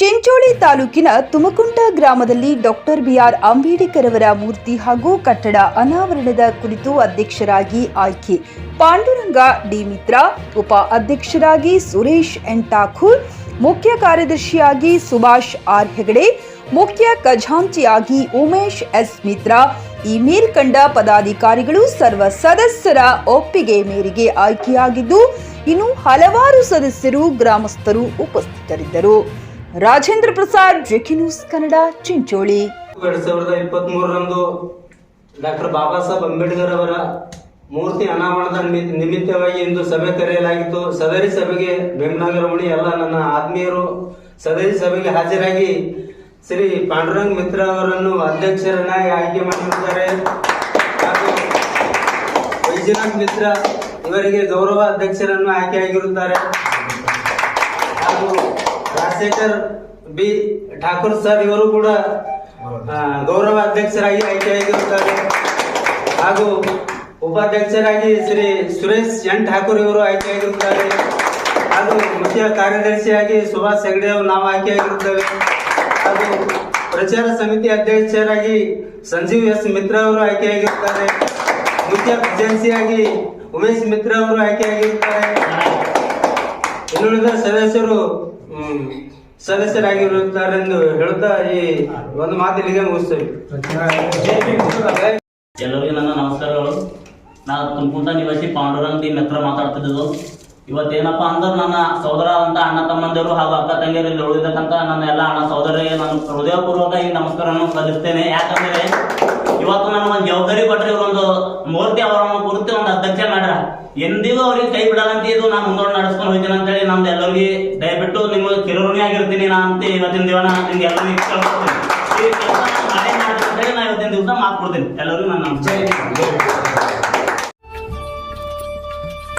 ಚಿಂಚೋಳಿ ತಾಲೂಕಿನ ತುಮಕುಂಟ ಗ್ರಾಮದಲ್ಲಿ doctor B R Ambedkar ಅವರ ಮೂರ್ತಿ ಹಾಗೂ ಕಟ್ಟಡ ಅನಾವರಣದ ಕುರಿತು ಅಧ್ಯಕ್ಷರಾಗಿ ಆಯ್ಕೆ. ಪಾಂಡುರಂಗ ಡಿ ಮಿತ್ರ, ಉಪ ಅಧ್ಯಕ್ಷರಾಗಿ ಸುರೇಶ್ ಎನ್ ಠಾಕೂರ್, ಮುಖ್ಯ ಕಾರ್ಯದರ್ಶಿಯಾಗಿ ಸುಭಾಷ್ ಆರ್ ಹೆಗಡೆ, ಮುಖ್ಯ ಖಜಾಂಚಿಯಾಗಿ ಉಮೇಶ್ ಎಸ್ ಮಿತ್ರ ಈ ಮೇಲ್ಕಂಡ ಪದಾಧಿಕಾರಿಗಳು ಸರ್ವ ಸದಸ್ಯರ ಒಪ್ಪಿಗೆ ಮೇರೆಗೆ ಆಯ್ಕೆಯಾಗಿದ್ದು, ಇನ್ನು ಹಲವಾರು ಸದಸ್ಯರು ಗ್ರಾಮಸ್ಥರು ಉಪಸ್ಥಿತರಿದ್ದರು. Rajendra Prasad JK news Kannada, Chincholi. ಎರಡ್ ಸಾವಿರದ ಇಪ್ಪತ್ತ್ ಮೂರರಂದು ಡಾಕ್ಟರ್ ಬಾಬಾ ಸಾಹೇಬ್ ಅಂಬೇಡ್ಕರ್ ಅವರ ಮೂರ್ತಿ ಅನಾವರಣದ ನಿಮಿ- ನಿಮಿತ್ತವಾಗಿ ಇಂದು ಸಭೆ ಕರೆಯಲಾಗಿತ್ತು. ಸದರಿ ಸಭೆಗೆ ಭೀಮನಾಗರಮಣಿ ಎಲ್ಲ ನನ್ನ ಆತ್ಮೀಯರು ಸದರಿ ಸಭೆಗೆ ಹಾಜರಾಗಿ ಶ್ರೀ ಪಾಂಡುರಂಗ್ ಮಿತ್ರ ಅವರನ್ನು ಅಧ್ಯಕ್ಷರನ್ನಾಗಿ ಆಯ್ಕೆ ಮಾಡಿರುತ್ತಾರೆ ವೈಜನಾಥ್ ಮಿತ್ರ ಇವರಿಗೆ ಗೌರವ ಅಧ್ಯಕ್ಷರನ್ನು ಆಯ್ಕೆಯಾಗಿರುತ್ತಾರೆ. ಹಾಗೂ ರಾಜಶೇಖರ್ ಬಿ ಠಾಕೂರ್ ಸರ್ ಇವರು ಕೂಡ ಗೌರವ ಅಧ್ಯಕ್ಷರಾಗಿ ಆಯ್ಕೆಯಾಗಿರುತ್ತಾರೆ. ಹಾಗೂ ಉಪಾಧ್ಯಕ್ಷರಾಗಿ ಶ್ರೀ ಸುರೇಶ್ ಎನ್ ಠಾಕೂರ್ ಇವರು ಆಯ್ಕೆಯಾಗಿರುತ್ತಾರೆ. ಹಾಗೂ ಮುಖ್ಯ ಕಾರ್ಯದರ್ಶಿಯಾಗಿ ಸುಭಾಷ್ ಹೆಗಡೆ ಅವರು ನಾವು ಆಯ್ಕೆಯಾಗಿರುತ್ತೇವೆ. ಹಾಗೂ ಪ್ರಚಾರ ಸಮಿತಿ ಅಧ್ಯಕ್ಷರಾಗಿ ಸಂಜೀವ್ ಎಸ್ ಮಿತ್ರ ಅವರು ಆಯ್ಕೆಯಾಗಿರುತ್ತಾರೆ. ಮುಖ್ಯ ಏಜೆನ್ಸಿಯಾಗಿ ಉಮೇಶ್ ಮಿತ್ರ ಅವರು ಆಯ್ಕೆಯಾಗಿರುತ್ತಾರೆ. ಇನ್ನುಳಿದ ಸದಸ್ಯರು ಸದಸ್ಯರಾಗಿರುತ್ತಾರೆಂದು ಸದಸ್ಯರಾಗಿರುತ್ತಾರೆ ಹೇಳುತ್ತಾ ಈ ಒಂದು ಮಾತು ಇಲ್ಲಿಗೆ ಮುಗಿಸ್ತೇವೆ. ಎಲ್ಲರಿಗೂ ನನ್ನ ನಮಸ್ಕಾರಗಳು. ನಾನು ತುಮಕೂಟ ನಿವಾಸಿ ಪಾಂಡುರಂಗ್ ದಿ ಮಿತ್ರ ಮಾತಾಡ್ತಿದ್ದು ಇವತ್ತೇನಪ್ಪ ಅಂದ್ರೆ ನನ್ನ ಸಹೋದರ ಅಂತ ಅಣ್ಣ ತಮ್ಮಂದಿರು ಹಾಗೂ ಅಕ್ಕ ತಂಗಿಯರು ಇಲ್ಲಿ ಉಳಿದಕ್ಕಂತ ನನ್ನ ಎಲ್ಲ ಅಣ್ಣ ಸಹೋದರಿಗೆ ನಾನು ಹೃದಯಪೂರ್ವಕ ಈ ನಮಸ್ಕಾರವನ್ನು ಸಲ್ಲಿಸ್ತೇನೆ. ಯಾಕಂದ್ರೆ ಇವತ್ತು ನನ್ನ ಒಂದು ಜವಾಬ್ದಾರಿ ಕೊಟ್ಟರೆ ಇವರೊಂದು ಮೂರ್ತಿ ಅವರನ್ನು ಕುರಿತು ಒಂದು ಅಧ್ಯಕ್ಷ ಮಾಡ್ರ ಎಂದಿಗೂ ಅವ್ರಿಗೆ ಕೈ ಬಿಡಲ್ಲ ಅಂತ ಇದು ನಾನು ಮುಂದೋಡ್ ನಡೆಸ್ಕೊಂಡು ಹೋಗ್ತೀನಿ ಅಂತೇಳಿ ನಮ್ದು ಎಲ್ಲರಿಗೆ ದಯವಿಟ್ಟು ನಿಮ್ಮ ಕಿರುಋಣಿ ಆಗಿರ್ತೀನಿ ನಾ ಅಂತ ಇವತ್ತಿನ ದಿವಸ ನಿಮ್ಗೆ ಎಲ್ಲರಿಗೂ ಅಂತೇಳಿ ನಾ ಇವತ್ತಿನ ದಿವಸ ಮಾತು ಕೊಡ್ತೀನಿ ಎಲ್ಲರಿಗೂ ನನ್ನ ನಮಸ್ಕಾರ.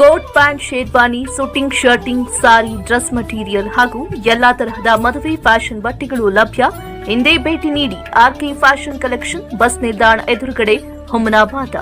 Coat pant, sherwani suiting shirting, sari, dress material ಹಾಗೂ ಎಲ್ಲಾ ತರಹದ ಮದುವೆ ಫ್ಯಾಷನ್ ಬಟ್ಟೆಗಳು ಲಭ್ಯ. ಹಿಂದೆ ಭೇಟಿ ನೀಡಿ ಆರ್ಕೆ ಫ್ಯಾಷನ್ ಕಲೆಕ್ಷನ್ ಬಸ್ ನಿಲ್ದಾಣ ಎದುರುಗಡೆ, ಹುಮನಾಬಾದ.